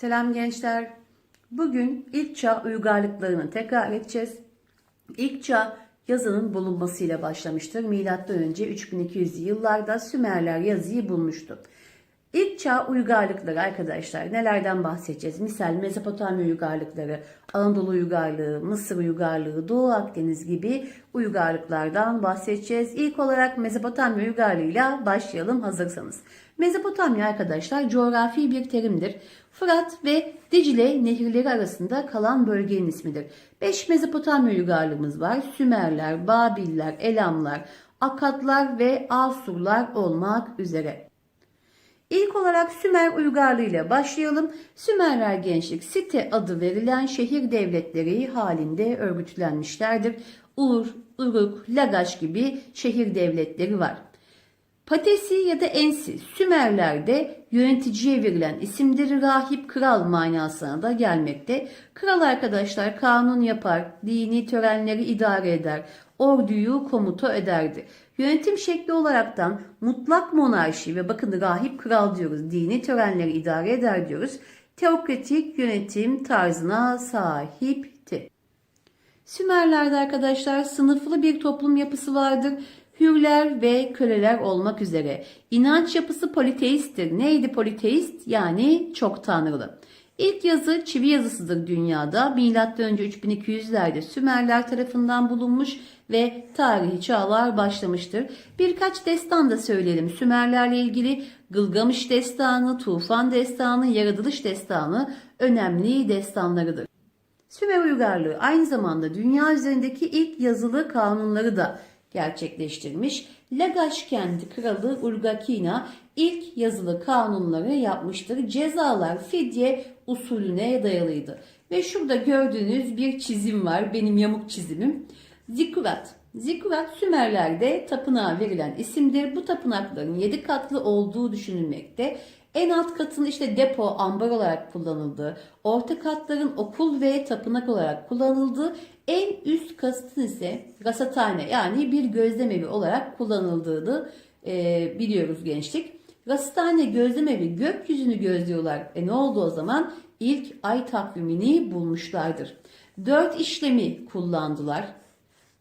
Selam gençler. Bugün ilk çağ uygarlıklarını tekrar edeceğiz. İlk çağ yazının bulunmasıyla başlamıştır. Milattan önce 3200 yıllarda Sümerler yazıyı bulmuştu. İlk çağ uygarlıkları arkadaşlar nelerden bahsedeceğiz? Misal Mezopotamya uygarlıkları, Anadolu uygarlığı, Mısır uygarlığı, Doğu Akdeniz gibi uygarlıklardan bahsedeceğiz. İlk olarak Mezopotamya uygarlığıyla başlayalım hazırsanız. Mezopotamya arkadaşlar coğrafi bir terimdir. Fırat ve Dicle nehirleri arasında kalan bölgenin ismidir. 5 Mezopotamya uygarlığımız var. Sümerler, Babiller, Elamlar, Akatlar ve Asurlar olmak üzere. İlk olarak Sümer uygarlığı ile başlayalım. Sümerler gençlik site adı verilen şehir devletleri halinde örgütlenmişlerdir. Ur, Uruk, Lagaş gibi şehir devletleri var. Patesi ya da Ensi Sümerler'de yöneticiye verilen isimdir. Rahip kral manasına da gelmekte. Kral arkadaşlar kanun yapar, dini törenleri idare eder, orduyu komuta ederdi. Yönetim şekli olaraktan mutlak monarşi ve bakın rahip kral diyoruz, dini törenleri idare eder diyoruz. Teokratik yönetim tarzına sahipti. Sümerler'de arkadaşlar sınıflı bir toplum yapısı vardır. Hürler ve köleler olmak üzere. İnanç yapısı politeisttir. Neydi politeist? Yani çok tanrılı. İlk yazı çivi yazısıdır dünyada. Önce 3200'lerde Sümerler tarafından bulunmuş ve tarihi çağlar başlamıştır. Birkaç destan da söyleyelim. Sümerlerle ilgili Gılgamış destanı, Tufan destanı, Yaratılış destanı önemli destanlarıdır. Sümer uygarlığı aynı zamanda dünya üzerindeki ilk yazılı kanunları da gerçekleştirmiş. Lagaş kenti kralı Urgakina ilk yazılı kanunları yapmıştır. Cezalar fidye usulüne dayalıydı. Ve şurada gördüğünüz bir çizim var. Benim yamuk çizimim. Zikurat. Zikurat Sümerler'de tapınağa verilen isimdir. Bu tapınakların 7 katlı olduğu düşünülmekte. En alt katın işte depo, ambar olarak kullanıldığı, orta katların okul ve tapınak olarak kullanıldığı, en üst katın ise rasathane yani bir gözlemevi olarak kullanıldığını e, biliyoruz gençlik. Rasathane gözlemevi gökyüzünü gözlüyorlar. E ne oldu o zaman? İlk ay takvimini bulmuşlardır. Dört işlemi kullandılar.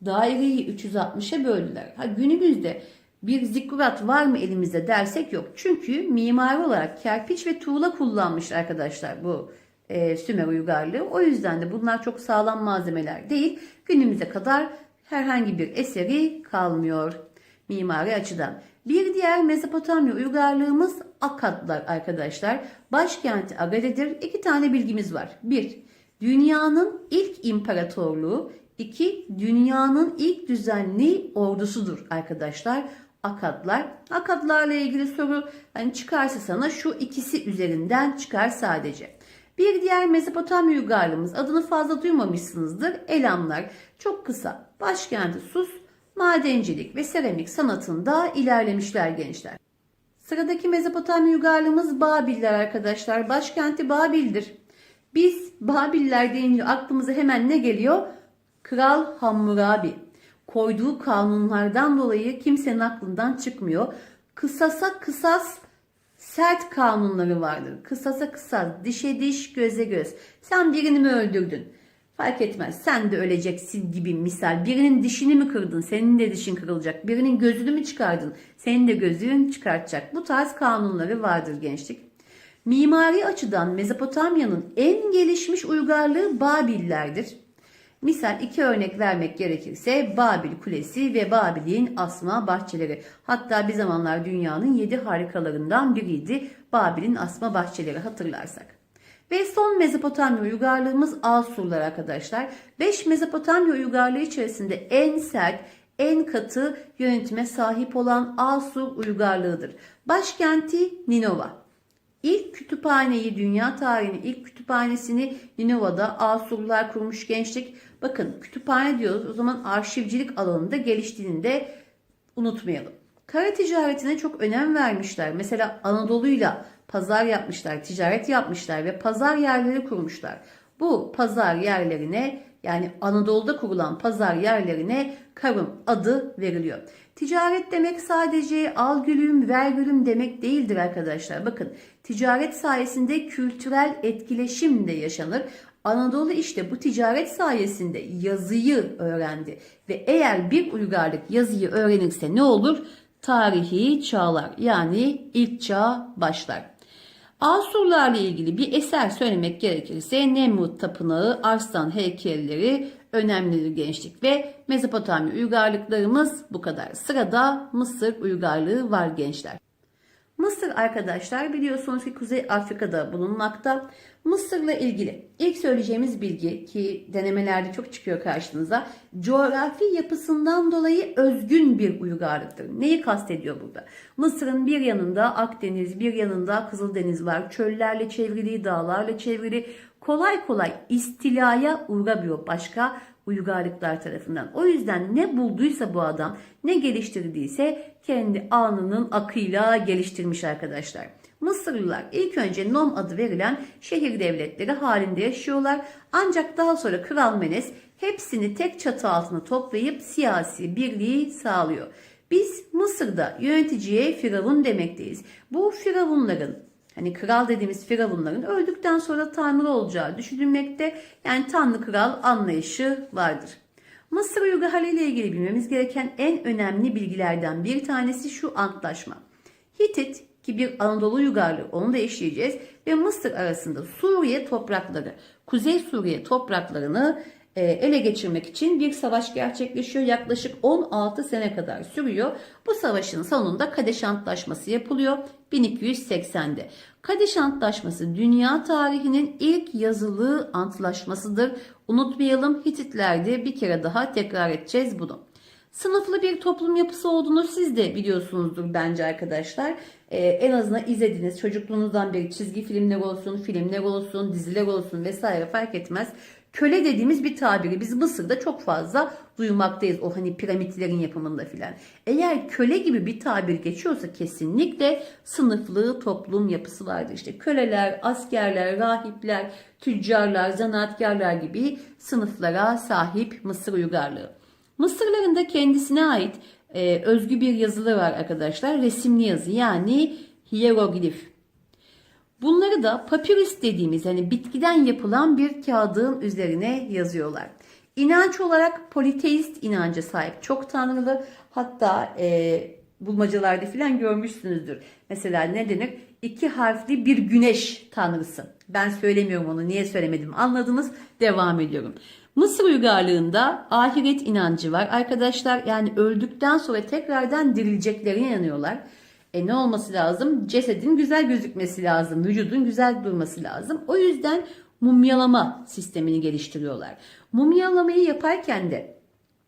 Daireyi 360'a böldüler. Ha, günümüzde bir zikkurat var mı elimizde dersek yok. Çünkü mimari olarak kerpiç ve tuğla kullanmış arkadaşlar bu e, Sümer uygarlığı. O yüzden de bunlar çok sağlam malzemeler değil. Günümüze kadar herhangi bir eseri kalmıyor mimari açıdan. Bir diğer Mezopotamya uygarlığımız Akatlar arkadaşlar. Başkenti Agade'dir. İki tane bilgimiz var. Bir, dünyanın ilk imparatorluğu. İki, dünyanın ilk düzenli ordusudur arkadaşlar. Akatlar. Akatlarla ilgili soru hani çıkarsa sana şu ikisi üzerinden çıkar sadece. Bir diğer Mezopotamya uygarlığımız adını fazla duymamışsınızdır. Elamlar. Çok kısa. Başkenti Sus, madencilik ve seramik sanatında ilerlemişler gençler. Sıradaki Mezopotamya uygarlığımız Babiller arkadaşlar. Başkenti Babil'dir. Biz Babiller deyince aklımıza hemen ne geliyor? Kral Hammurabi. Koyduğu kanunlardan dolayı kimsenin aklından çıkmıyor. Kısasa kısas sert kanunları vardır. Kısasa kısas, dişe diş, göze göz. Sen birini mi öldürdün? Fark etmez. Sen de öleceksin gibi misal. Birinin dişini mi kırdın? Senin de dişin kırılacak. Birinin gözünü mü çıkardın? Senin de gözün çıkartacak. Bu tarz kanunları vardır gençlik. Mimari açıdan Mezopotamya'nın en gelişmiş uygarlığı Babillerdir. Misal iki örnek vermek gerekirse Babil Kulesi ve Babil'in asma bahçeleri. Hatta bir zamanlar dünyanın yedi harikalarından biriydi Babil'in asma bahçeleri hatırlarsak. Ve son Mezopotamya uygarlığımız Asurlar arkadaşlar. 5 Mezopotamya uygarlığı içerisinde en sert, en katı yönetime sahip olan Asur uygarlığıdır. Başkenti Ninova. İlk kütüphaneyi, dünya tarihinin ilk kütüphanesini Ninova'da Asurlular kurmuş gençlik. Bakın kütüphane diyoruz o zaman arşivcilik alanında geliştiğini de unutmayalım. Kara ticaretine çok önem vermişler. Mesela Anadolu'yla pazar yapmışlar, ticaret yapmışlar ve pazar yerleri kurmuşlar. Bu pazar yerlerine yani Anadolu'da kurulan pazar yerlerine Karım adı veriliyor. Ticaret demek sadece al gülüm ver gülüm demek değildir arkadaşlar. Bakın ticaret sayesinde kültürel etkileşim de yaşanır. Anadolu işte bu ticaret sayesinde yazıyı öğrendi. Ve eğer bir uygarlık yazıyı öğrenirse ne olur? Tarihi çağlar yani ilk çağ başlar. Asurlarla ilgili bir eser söylemek gerekirse Nemrut Tapınağı, Arslan heykelleri önemlidir gençlik ve Mezopotamya uygarlıklarımız bu kadar. Sırada Mısır uygarlığı var gençler. Mısır arkadaşlar biliyorsunuz ki Kuzey Afrika'da bulunmakta. Mısır'la ilgili ilk söyleyeceğimiz bilgi ki denemelerde çok çıkıyor karşınıza. Coğrafi yapısından dolayı özgün bir uygarlıktır. Neyi kastediyor burada? Mısır'ın bir yanında Akdeniz, bir yanında Kızıldeniz var. Çöllerle çevrili, dağlarla çevrili. Kolay kolay istilaya uğramıyor başka uygarlıklar tarafından. O yüzden ne bulduysa bu adam, ne geliştirdiyse kendi anının akıyla geliştirmiş arkadaşlar. Mısırlılar ilk önce Nom adı verilen şehir devletleri halinde yaşıyorlar. Ancak daha sonra Kral Menes hepsini tek çatı altına toplayıp siyasi birliği sağlıyor. Biz Mısır'da yöneticiye firavun demekteyiz. Bu firavunların Hani kral dediğimiz firavunların öldükten sonra tanrı olacağı düşünülmekte. Yani tanrı kral anlayışı vardır. Mısır uygarlığı ile ilgili bilmemiz gereken en önemli bilgilerden bir tanesi şu antlaşma. Hitit ki bir Anadolu uygarlığı onu da işleyeceğiz ve Mısır arasında Suriye toprakları, Kuzey Suriye topraklarını ele geçirmek için bir savaş gerçekleşiyor. Yaklaşık 16 sene kadar sürüyor. Bu savaşın sonunda Kadeş Antlaşması yapılıyor 1280'de. Kadeş Antlaşması dünya tarihinin ilk yazılı antlaşmasıdır. Unutmayalım Hititlerde bir kere daha tekrar edeceğiz bunu. Sınıflı bir toplum yapısı olduğunu siz de biliyorsunuzdur bence arkadaşlar. Ee, en azından izlediğiniz çocukluğunuzdan beri çizgi filmler olsun, filmler olsun, diziler olsun vesaire fark etmez. Köle dediğimiz bir tabiri biz Mısır'da çok fazla duymaktayız. O hani piramitlerin yapımında filan. Eğer köle gibi bir tabir geçiyorsa kesinlikle sınıflı toplum yapısı vardır. İşte köleler, askerler, rahipler, tüccarlar, zanaatkarlar gibi sınıflara sahip Mısır uygarlığı. Mısırların da kendisine ait e, özgü bir yazılı var arkadaşlar. Resimli yazı yani hieroglif. Bunları da papirüs dediğimiz hani bitkiden yapılan bir kağıdın üzerine yazıyorlar. İnanç olarak politeist inanca sahip çok tanrılı hatta e, bulmacalarda falan görmüşsünüzdür. Mesela ne denir? İki harfli bir güneş tanrısı. Ben söylemiyorum onu niye söylemedim anladınız devam ediyorum. Mısır uygarlığında ahiret inancı var. Arkadaşlar yani öldükten sonra tekrardan dirileceklerine inanıyorlar. E ne olması lazım? Cesedin güzel gözükmesi lazım. Vücudun güzel durması lazım. O yüzden mumyalama sistemini geliştiriyorlar. Mumyalamayı yaparken de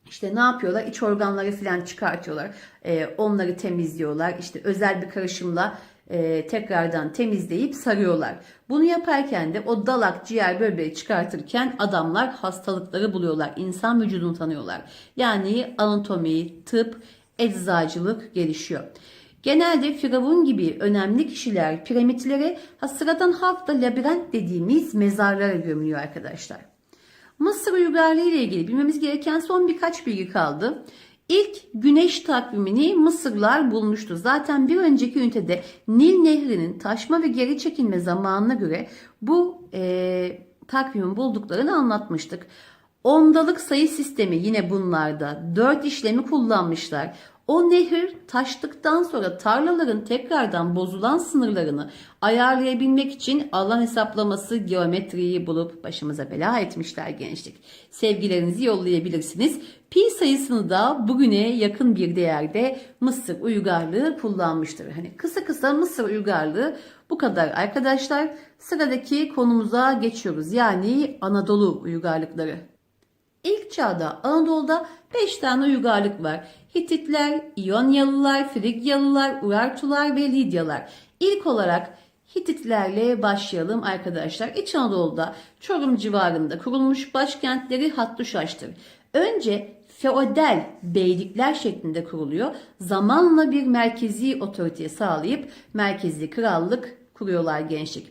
işte ne yapıyorlar? İç organları falan çıkartıyorlar. E, onları temizliyorlar. İşte özel bir karışımla e, tekrardan temizleyip sarıyorlar. Bunu yaparken de o dalak, ciğer, böbreği çıkartırken adamlar hastalıkları buluyorlar. İnsan vücudunu tanıyorlar. Yani anatomi, tıp, eczacılık gelişiyor. Genelde Firavun gibi önemli kişiler piramitlere, ha sıradan halk da labirent dediğimiz mezarlara gömülüyor arkadaşlar. Mısır uygarlığı ile ilgili bilmemiz gereken son birkaç bilgi kaldı. İlk güneş takvimini Mısırlılar bulmuştu. Zaten bir önceki ünitede Nil Nehri'nin taşma ve geri çekilme zamanına göre bu e, takvimi bulduklarını anlatmıştık. Ondalık sayı sistemi yine bunlarda. Dört işlemi kullanmışlar. O nehir taştıktan sonra tarlaların tekrardan bozulan sınırlarını ayarlayabilmek için alan hesaplaması geometriyi bulup başımıza bela etmişler gençlik. Sevgilerinizi yollayabilirsiniz. Pi sayısını da bugüne yakın bir değerde Mısır uygarlığı kullanmıştır. Hani kısa kısa Mısır uygarlığı bu kadar arkadaşlar. Sıradaki konumuza geçiyoruz. Yani Anadolu uygarlıkları. İlk çağda Anadolu'da 5 tane uygarlık var. Hititler, İyonyalılar, Frigyalılar, Urartular ve Lidyalar. İlk olarak Hititlerle başlayalım arkadaşlar. İç Anadolu'da Çorum civarında kurulmuş başkentleri Hattuşaş'tır. Önce feodal beylikler şeklinde kuruluyor. Zamanla bir merkezi otorite sağlayıp merkezi krallık kuruyorlar gençlik.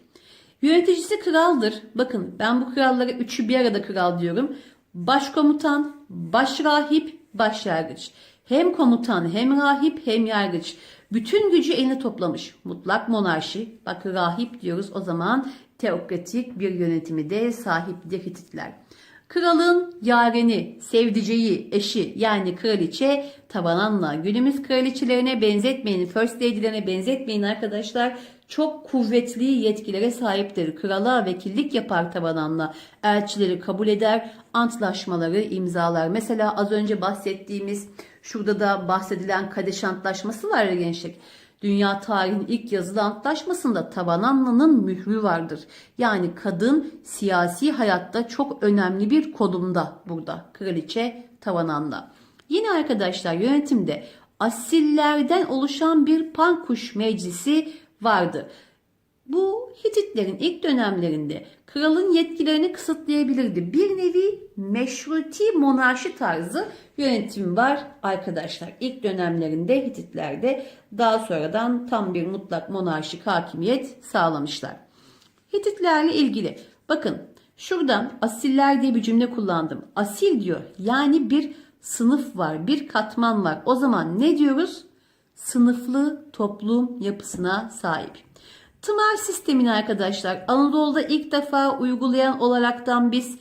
Yöneticisi kraldır. Bakın ben bu krallara üçü bir arada kral diyorum. Başkomutan, başrahip, başyargıç. Hem komutan hem rahip hem yargıç. Bütün gücü eline toplamış. Mutlak monarşi. Bak rahip diyoruz o zaman teokratik bir yönetimi de sahiptir Hititler. Kralın yareni, sevdiceği, eşi yani kraliçe Tavananla. Günümüz kraliçelerine benzetmeyin, first lady'lerine benzetmeyin arkadaşlar. Çok kuvvetli yetkilere sahiptir. Krala vekillik yapar Tavananla. Elçileri kabul eder, antlaşmaları imzalar. Mesela az önce bahsettiğimiz, şurada da bahsedilen Kadeş Antlaşması var ya gençlik. Dünya tarihinin ilk yazılı antlaşmasında Tavananlı'nın mührü vardır. Yani kadın siyasi hayatta çok önemli bir konumda burada. Kraliçe Tavananlı. Yine arkadaşlar yönetimde asillerden oluşan bir pankuş meclisi vardı. Bu Hititlerin ilk dönemlerinde kralın yetkilerini kısıtlayabilirdi. Bir nevi meşruti monarşi tarzı yönetim var arkadaşlar. İlk dönemlerinde Hititlerde daha sonradan tam bir mutlak monarşik hakimiyet sağlamışlar. Hititlerle ilgili bakın şuradan asiller diye bir cümle kullandım. Asil diyor yani bir sınıf var bir katman var. O zaman ne diyoruz? Sınıflı toplum yapısına sahip. Tımar sistemini arkadaşlar Anadolu'da ilk defa uygulayan olaraktan biz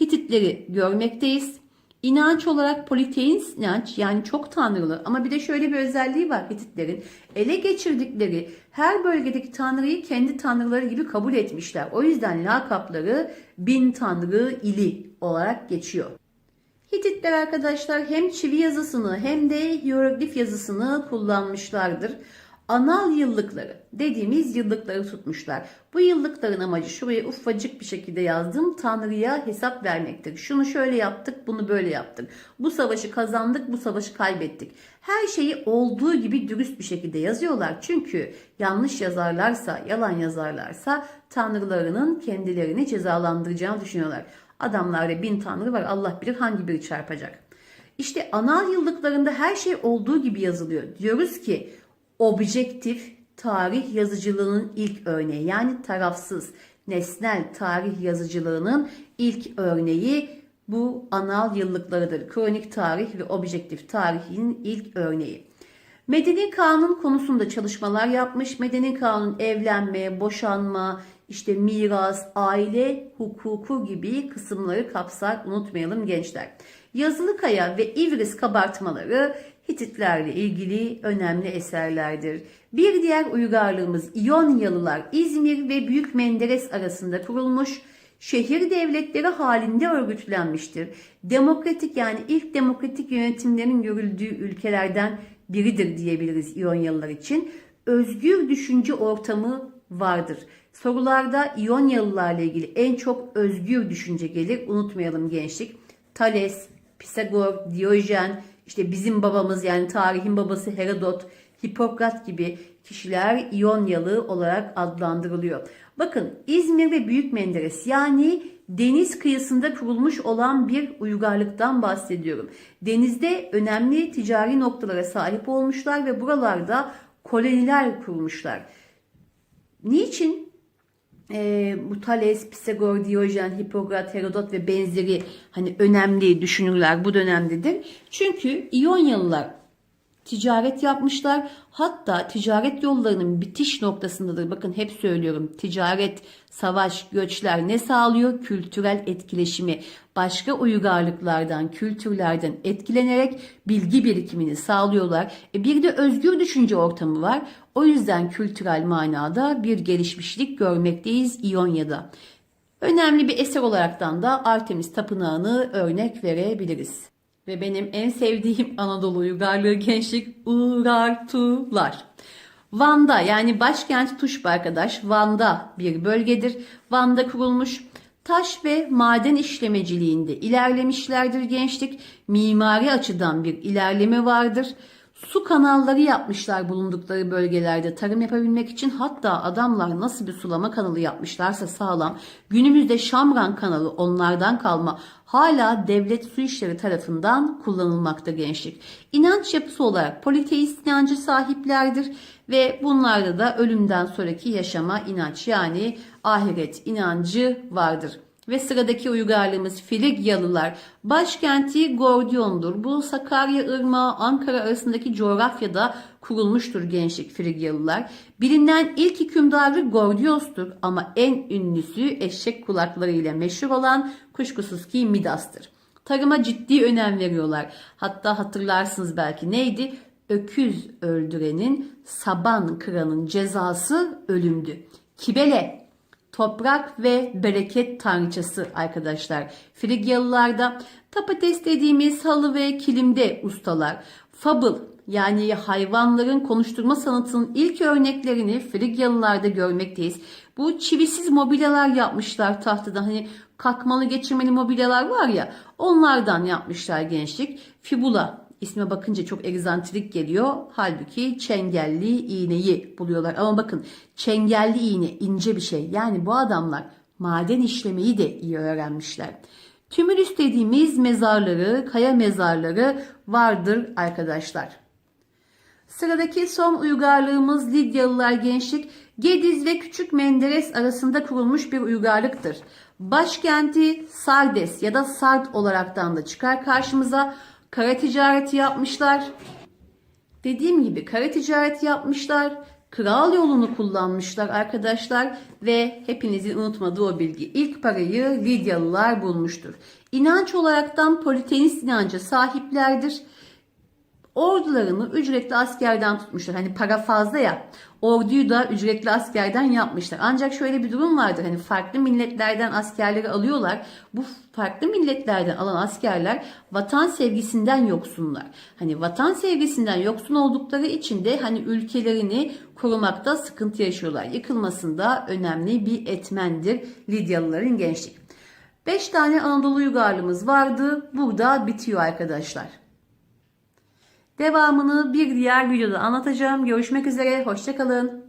Hititleri görmekteyiz. İnanç olarak politeist inanç yani çok tanrılı ama bir de şöyle bir özelliği var Hititlerin. Ele geçirdikleri her bölgedeki tanrıyı kendi tanrıları gibi kabul etmişler. O yüzden lakapları bin tanrı ili olarak geçiyor. Hititler arkadaşlar hem çivi yazısını hem de hieroglif yazısını kullanmışlardır. Anal yıllıkları dediğimiz yıllıkları tutmuşlar. Bu yıllıkların amacı şuraya ufacık bir şekilde yazdım. Tanrı'ya hesap vermektir. Şunu şöyle yaptık, bunu böyle yaptık. Bu savaşı kazandık, bu savaşı kaybettik. Her şeyi olduğu gibi dürüst bir şekilde yazıyorlar. Çünkü yanlış yazarlarsa, yalan yazarlarsa tanrılarının kendilerini cezalandıracağını düşünüyorlar. Adamlarda bin tanrı var Allah bilir hangi biri çarpacak. İşte anal yıllıklarında her şey olduğu gibi yazılıyor. Diyoruz ki objektif tarih yazıcılığının ilk örneği yani tarafsız nesnel tarih yazıcılığının ilk örneği bu anal yıllıklarıdır. Kronik tarih ve objektif tarihin ilk örneği. Medeni kanun konusunda çalışmalar yapmış. Medeni kanun evlenme, boşanma, işte miras, aile hukuku gibi kısımları kapsar unutmayalım gençler. Yazılı kaya ve İvris kabartmaları Hititlerle ilgili önemli eserlerdir. Bir diğer uygarlığımız İyonyalılar İzmir ve Büyük Menderes arasında kurulmuş şehir devletleri halinde örgütlenmiştir. Demokratik yani ilk demokratik yönetimlerin görüldüğü ülkelerden biridir diyebiliriz İyonyalılar için. Özgür düşünce ortamı vardır. Sorularda İyonyalılarla ilgili en çok özgür düşünce gelir. Unutmayalım gençlik. Thales, Pisagor, Diyojen, işte bizim babamız yani tarihin babası Herodot, Hipokrat gibi kişiler İyonyalı olarak adlandırılıyor. Bakın İzmir ve Büyük Menderes yani deniz kıyısında kurulmuş olan bir uygarlıktan bahsediyorum. Denizde önemli ticari noktalara sahip olmuşlar ve buralarda koloniler kurmuşlar. Niçin? E, bu Thales, Pisagor, Diyojen, Hipokrat, Herodot ve benzeri hani önemli düşünürler bu dönemdedir. Çünkü İyonyalılar ticaret yapmışlar. Hatta ticaret yollarının bitiş noktasındadır. Bakın hep söylüyorum. Ticaret, savaş, göçler ne sağlıyor? Kültürel etkileşimi. Başka uygarlıklardan, kültürlerden etkilenerek bilgi birikimini sağlıyorlar. E bir de özgür düşünce ortamı var. O yüzden kültürel manada bir gelişmişlik görmekteyiz İonya'da. Önemli bir eser olaraktan da Artemis Tapınağı'nı örnek verebiliriz. Ve benim en sevdiğim Anadolu uygarlığı gençlik Urartular. Van'da yani başkent Tuşba arkadaş Van'da bir bölgedir. Van'da kurulmuş taş ve maden işlemeciliğinde ilerlemişlerdir gençlik. Mimari açıdan bir ilerleme vardır. Su kanalları yapmışlar bulundukları bölgelerde tarım yapabilmek için hatta adamlar nasıl bir sulama kanalı yapmışlarsa sağlam. Günümüzde Şamran kanalı onlardan kalma hala devlet su işleri tarafından kullanılmakta gençlik. İnanç yapısı olarak politeist inancı sahiplerdir ve bunlarda da ölümden sonraki yaşama inanç yani ahiret inancı vardır. Ve sıradaki uygarlığımız Frigyalılar. Başkenti Gordion'dur. Bu Sakarya Irmağı Ankara arasındaki coğrafyada kurulmuştur gençlik Frigyalılar. Bilinen ilk hükümdarı Gordios'tur ama en ünlüsü eşek kulakları ile meşhur olan kuşkusuz ki Midas'tır. Tarıma ciddi önem veriyorlar. Hatta hatırlarsınız belki neydi? Öküz öldürenin, saban kıranın cezası ölümdü. Kibele toprak ve bereket tanrıçası arkadaşlar. Frigyalılarda tapates dediğimiz halı ve kilimde ustalar. Fable yani hayvanların konuşturma sanatının ilk örneklerini Frigyalılarda görmekteyiz. Bu çivisiz mobilyalar yapmışlar tahtadan. Hani kalkmalı geçirmeli mobilyalar var ya onlardan yapmışlar gençlik. Fibula isme bakınca çok egzantrik geliyor. Halbuki çengelli iğneyi buluyorlar. Ama bakın çengelli iğne ince bir şey. Yani bu adamlar maden işlemeyi de iyi öğrenmişler. Tümülüs dediğimiz mezarları, kaya mezarları vardır arkadaşlar. Sıradaki son uygarlığımız Lidyalılar gençlik Gediz ve Küçük Menderes arasında kurulmuş bir uygarlıktır. Başkenti Sardes ya da Sard olaraktan da çıkar karşımıza. Kara ticareti yapmışlar. Dediğim gibi kara ticareti yapmışlar. Kral yolunu kullanmışlar arkadaşlar ve hepinizin unutmadığı o bilgi. İlk parayı Lidyalılar bulmuştur. İnanç olaraktan politeist inanca sahiplerdir ordularını ücretli askerden tutmuşlar. Hani para fazla ya orduyu da ücretli askerden yapmışlar. Ancak şöyle bir durum vardır. Hani farklı milletlerden askerleri alıyorlar. Bu farklı milletlerden alan askerler vatan sevgisinden yoksunlar. Hani vatan sevgisinden yoksun oldukları için de hani ülkelerini korumakta sıkıntı yaşıyorlar. Yıkılmasında önemli bir etmendir Lidyalıların gençlik. 5 tane Anadolu uygarlığımız vardı. Burada bitiyor arkadaşlar. Devamını bir diğer videoda anlatacağım. Görüşmek üzere, hoşçakalın.